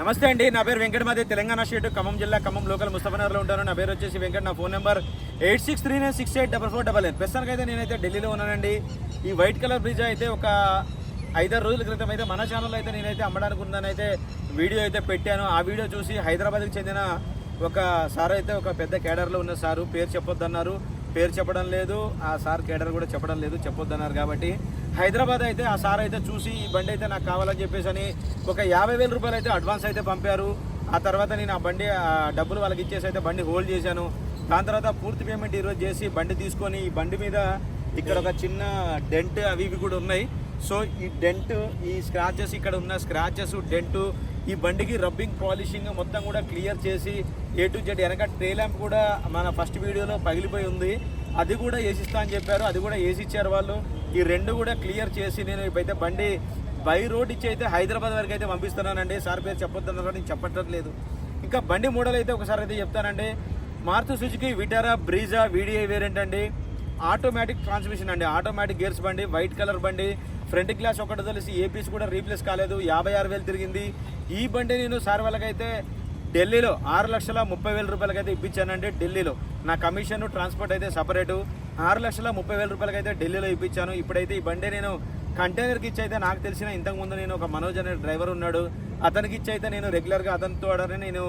నమస్తే అండి నా పేరు వెంకటమాది తెలంగాణ స్టేట్ ఖమ్మం జిల్లా ఖమ్మం లోకల్ ముస్తఫనగర్లో ఉంటాను. నా పేరు వచ్చేసి వెంకట నా phone number eight six three nine six eight double four double eight. ప్రస్తుతానికి అయితే నేనైతే ఢిల్లీలో ఉన్నానండి. ఈ వైట్ కలర్ బ్రిడ్జ్ అయితే ఒక ఐదారు రోజుల క్రితం అయితే మన ఛానల్లో అయితే నేనైతే అమ్మడానికి ఉందని అయితే వీడియో అయితే పెట్టాను. ఆ వీడియో చూసి హైదరాబాద్కి చెందిన ఒక సార్ అయితే ఒక పెద్ద కేడర్లో ఉన్న సారు పేరు చెప్పొద్దన్నారు. పేరు చెప్పడం లేదు ఆ సార్ కేడర్ కూడా చెప్పడం లేదు చెప్పొద్దన్నారు కాబట్టి. హైదరాబాద్ అయితే ఆ సార్ అయితే చూసి ఈ బండి అయితే నాకు కావాలని చెప్పేసి అని ఒక యాభై వేల రూపాయలు అయితే అడ్వాన్స్ అయితే పంపారు. ఆ తర్వాత నేను ఆ బండి ఆ డబ్బులు వాళ్ళకి ఇచ్చేసి అయితే బండి హోల్డ్ చేశాను. దాని తర్వాత పూర్తి పేమెంట్ ఈరోజు చేసి బండి తీసుకొని ఈ బండి మీద ఇక్కడ ఒక చిన్న డెంట్ అవి ఇవి కూడా ఉన్నాయి. సో ఈ డెంట్ ఈ స్క్రాచెస్ ఇక్కడ ఉన్న స్క్రాచెస్ డెంటు ఈ బండికి రబ్బింగ్ పాలిషింగ్ మొత్తం కూడా క్లియర్ చేసి ఏ టు జెడ్ వెనక ట్రే ల్యాంప్ కూడా మన ఫస్ట్ వీడియోలో పగిలిపోయి ఉంది. అది కూడా వేసిస్తా అని చెప్పారు. అది కూడా వేసి ఇచ్చారు వాళ్ళు. ఈ రెండు కూడా క్లియర్ చేసి నేను ఇప్పుడైతే బండి బై రోడ్ ఇచ్చి అయితే హైదరాబాద్ వరకు అయితే పంపిస్తున్నానండి. సార్ పేరు చెప్పొద్దన్నారు నేను చెప్పట్లేదు. ఇంకా బండి మోడల్ అయితే ఒకసారి అయితే చెప్తానండి. Maruti Suzuki Vitara Brezza VDI variant అండి. ఆటోమేటిక్ ట్రాన్స్మిషన్ అండి. ఆటోమేటిక్ గేర్స్ బండి వైట్ కలర్ బండి. ఫ్రంట్ గ్లాస్ ఒకటి తెలిసి ఏపీస్ కూడా రీప్లేస్ కాలేదు. యాభై ఆరు వేలు తిరిగింది. ఈ బండి నేను సార్ వాళ్ళకైతే ఢిల్లీలో ఆరు లక్షల ముప్పై వేల రూపాయలకి అయితే ఇప్పించానండి ఢిల్లీలో. నా కమిషన్ ట్రాన్స్పోర్ట్ అయితే సపరేటు. ఆరు లక్షల ముప్పై వేల రూపాయలకి అయితే ఢిల్లీలో ఇప్పించాను. ఇప్పుడైతే ఈ బండి నేను కంటైనర్కి ఇచ్చి అయితే నాకు తెలిసిన ఇంతకుముందు నేను ఒక మనోజ్ అనే డ్రైవర్ ఉన్నాడు. అతనికి ఇచ్చి అయితే నేను రెగ్యులర్గా అతనితో ఆడనే నేను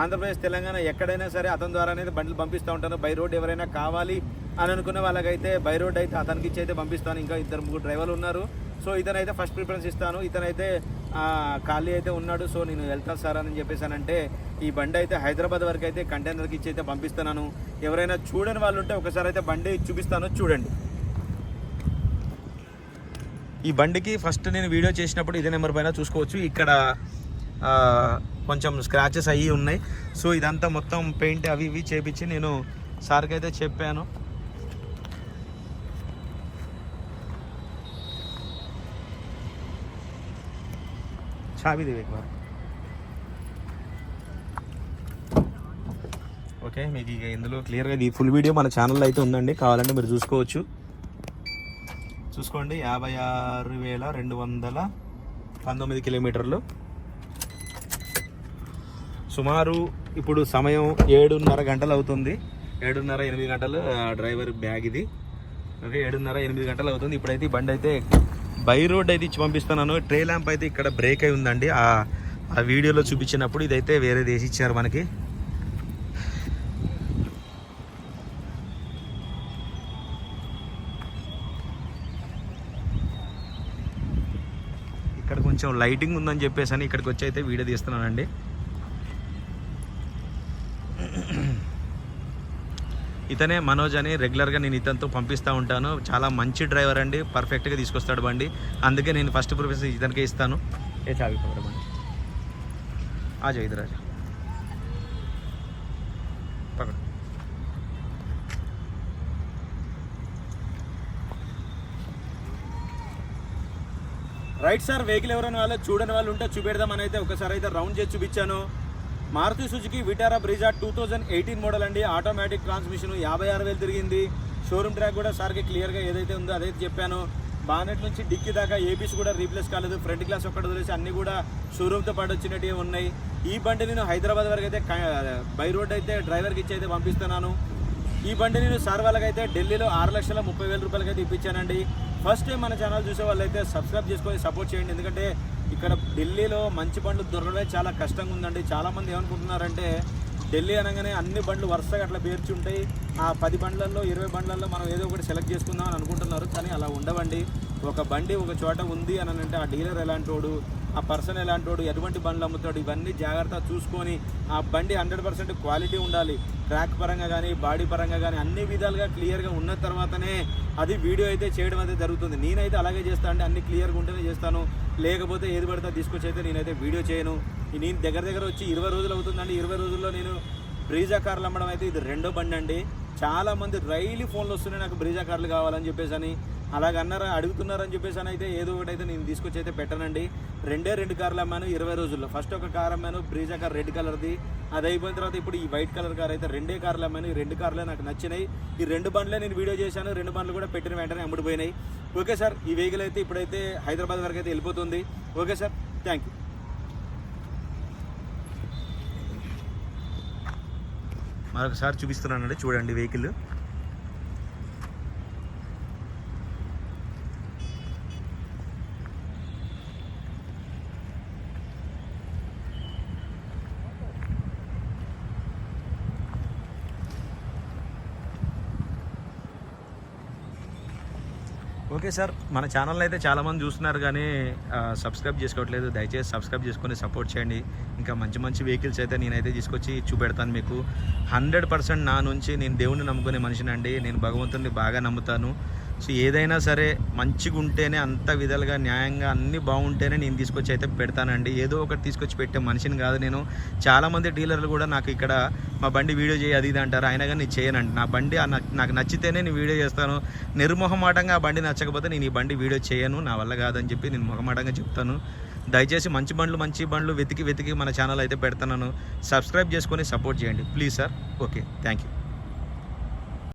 ఆంధ్రప్రదేశ్ తెలంగాణ ఎక్కడైనా సరే అతని ద్వారానే బండ్లు పంపిస్తూ ఉంటాను. బై రోడ్ ఎవరైనా కావాలి అని అనుకున్న వాళ్ళకైతే బై రోడ్ అయితే అతనికి ఇచ్చి అయితే పంపిస్తాను. ఇంకా ఇద్దరు ముగ్గురు డ్రైవర్లు ఉన్నారు. సో ఇతనైతే ఫస్ట్ ప్రిఫరెన్స్ ఇస్తాను. ఇతనైతే ఖాళీ అయితే ఉన్నాడు. సో నేను వెళ్తాను సార్ అని చెప్పేసానంటే ఈ బండి అయితే హైదరాబాద్ వరకు అయితే కంటైనర్కి ఇచ్చి అయితే పంపిస్తున్నాను. ఎవరైనా చూడని వాళ్ళు ఉంటే ఒకసారి అయితే బండి చూపిస్తాను చూడండి. ఈ బండికి ఫస్ట్ నేను వీడియో చేసినప్పుడు ఇదే నెంబర్ పైన చూసుకోవచ్చు. ఇక్కడ కొంచెం స్క్రాచెస్ అయ్యి ఉన్నాయి. సో ఇదంతా మొత్తం పెయింట్ అవి ఇవి చేపించి నేను సార్కి అయితే చెప్పాను. చాబీ దేవి एक बार ఓకే మీకు ఇక ఇందులో క్లియర్గా ఇది ఫుల్ వీడియో మన ఛానల్లో అయితే ఉందండి కావాలంటే మీరు చూసుకోవచ్చు చూసుకోండి యాభై ఆరు వేల రెండు వందల పంతొమ్మిది కిలోమీటర్లు సుమారు ఇప్పుడు సమయం ఏడున్నర గంటలు అవుతుంది ఏడున్నర ఎనిమిది గంటలు ఆ, డ్రైవర్ బ్యాగ్ ఇది ఓకే ఏడున్నర ఎనిమిది గంటలు అవుతుంది ఇప్పుడైతే ఈ బండి అయితే బై రోడ్ అయితే ఇచ్చి పంపిస్తున్నాను. ట్రే ల్యాంప్ అయితే ఇక్కడ బ్రేక్ అయి ఉందండి. ఆ ఆ వీడియోలో చూపించినప్పుడు ఇదైతే వేరే వేసి ఇచ్చారు మనకి. ఇక్కడ కొంచెం లైటింగ్ ఉందని చెప్పేసి అని ఇక్కడికి వచ్చి అయితే వీడియో తీస్తున్నానండి. ఇతనే మనోజ్ అని రెగ్యులర్గా నేను ఇతనితో పంపిస్తూ ఉంటాను. చాలా మంచి డ్రైవర్ అండి. పర్ఫెక్ట్గా తీసుకొస్తాడు బండి. అందుకే నేను ఫస్ట్ ప్రిఫరెన్స్ ఇతనికే ఇస్తాను. ఏ చావి బండి? ఆజా ఇద్దరు రాజా రైట్ సార్ వెహికల్ ఎవరైనా వాళ్ళు చూడని వాళ్ళు ఉంటే చూపెడదామని అయితే ఒకసారి అయితే రౌండ్ చేసి చూపించాను. Maruti Suzuki Vitara Brezza two thousand eighteen model అండి. ఆటోమేటిక్ ట్రాన్స్మిషన్ యాభై ఆరు వేలు తిరిగింది. షోరూమ్ ట్రాక్ కూడా సార్కి క్లియర్గా ఏదైతే ఉందో అదైతే చెప్పాను. బానెట్ నుంచి డిక్కి దాకా ఏబీస్ కూడా రీప్లేస్ కాలేదు. ఫ్రంట్ గ్లాస్ ఒక్కటి వదిలేసి అన్ని కూడా షోరూమ్తో పాటు వచ్చినట్టు ఉన్నాయి. ఈ బండి నేను హైదరాబాద్ వరకు అయితే బై రోడ్ అయితే డ్రైవర్కి ఇచ్చి అయితే పంపిస్తున్నాను. ఈ బండి నేను సార్ వాళ్ళకైతే ఢిల్లీలో ఆరు లక్షల ముప్పై వేల రూపాయలకి అయితే ఇప్పించానండి. ఫస్ట్ టైం మన ఛానల్ చూసే వాళ్ళైతే సబ్స్క్రైబ్ చేసుకొని సపోర్ట్ చేయండి. ఎందుకంటే ఇక్కడ ఢిల్లీలో మంచి బండ్లు దొరకడమే చాలా కష్టంగా ఉందండి చాలామంది ఏమనుకుంటున్నారంటే ఢిల్లీ అనగానే అన్ని బండ్లు వరుసగా అట్లా పేర్చి ఉంటాయి ఆ పది బండ్లలో ఇరవై బండ్లలో మనం ఏదో ఒకటి సెలెక్ట్ చేసుకుందాం అని అనుకుంటున్నారు. కానీ అలా ఉండవండి. ఒక బండి ఒక చోట ఉంది అని అంటే ఆ డీలర్ ఎలాంటోడు? ఆ పర్సన్ ఎలాంటోడు ఎటువంటి బండ్లు అమ్ముతాడు ఇవన్నీ జాగ్రత్త చూసుకొని ఆ బండి హండ్రెడ్ పర్సెంట్ క్వాలిటీ ఉండాలి. ట్రాక్ పరంగా కానీ బాడీ పరంగా కానీ అన్ని విధాలుగా క్లియర్గా ఉన్న తర్వాతనే అది వీడియో అయితే చేయడం అయితే జరుగుతుంది. నేనైతే అలాగే చేస్తాను అంటే అన్ని క్లియర్గా ఉంటేనే చేస్తాను. లేకపోతే ఏది పడితే తీసుకొచ్చి అయితే నేనైతే వీడియో చేయను. నేను దగ్గర దగ్గర వచ్చి ఇరవై రోజులు అవుతుందండి. ఇరవై రోజుల్లో నేను బ్రీజా కార్లు అమ్మడం అయితే ఇది రెండో బండి అండి చాలామంది రైలు ఫోన్లు వస్తున్నాయి నాకు బ్రీజా కార్లు కావాలని చెప్పేసి అని అలాగన్నారా అడుగుతున్నారని చెప్పేసి అని అయితే ఏదో ఒకటి అయితే నేను తీసుకొచ్చి అయితే పెట్టనండి. రెండే రెండు కార్లు అమ్మాను ఇరవై రోజుల్లో. ఫస్ట్ ఒక కార్ అమ్మాను బ్రీజా కార్ రెడ్ కలర్ది. అది అయిపోయిన తర్వాత ఇప్పుడు ఈ వైట్ కలర్ కార్ అయితే రెండే కార్లు అమ్మాను ఈ రెండు కార్లే నాకు నచ్చినాయి. ఈ రెండు బండ్లే నేను వీడియో చేశాను రెండు బండ్లు కూడా పెట్టిన వెంటనే అమ్ముడిపోయినాయి. ఓకే సార్ ఈ వెహికల్ అయితే ఇప్పుడైతే హైదరాబాద్ వరకు అయితే వెళ్ళిపోతుంది. Okay sir thank you. మరొకసారి చూపిస్తున్నానండి చూడండి వెహికల్. ఓకే సార్ మన ఛానల్ అయితే చాలామంది చూస్తున్నారు కానీ సబ్స్క్రైబ్ చేసుకోవట్లేదు. దయచేసి సబ్స్క్రైబ్ చేసుకొని సపోర్ట్ చేయండి. ఇంకా మంచి మంచి వెహికల్స్ అయితే నేనైతే తీసుకొచ్చి చూపెడతాను మీకు. హండ్రెడ్ పర్సెంట్ నా నుంచి నేను దేవుణ్ణి నమ్ముకునే మనిషినండి. నేను భగవంతుడిని బాగా నమ్ముతాను. సో ఏదైనా సరే మంచిగా ఉంటేనే అంత విధాలుగా న్యాయంగా అన్నీ బాగుంటేనే నేను తీసుకొచ్చి అయితే పెడతానండి. ఏదో ఒకటి తీసుకొచ్చి పెట్టే మనిషిని కాదు నేను. చాలామంది డీలర్లు కూడా నాకు ఇక్కడ మా బండి వీడియో చేయి అది ఇది అంటారు. అయినా కానీ నేను చేయనండి. నా బండి ఆ నాకు- నాకు నచ్చితేనే నేను వీడియో చేస్తాను. నిర్మోహమాటంగా ఆ బండి నచ్చకపోతే నేను ఈ బండి వీడియో చేయను. నా వల్ల కాదని చెప్పి నేను మొహమాటంగా చెప్తాను. దయచేసి మంచి బండ్లు మంచి బండ్లు వెతికి వెతికి మన ఛానల్ అయితే పెడతాను సబ్స్క్రైబ్ చేసుకొని సపోర్ట్ చేయండి. Please sir. Okay. Thank you.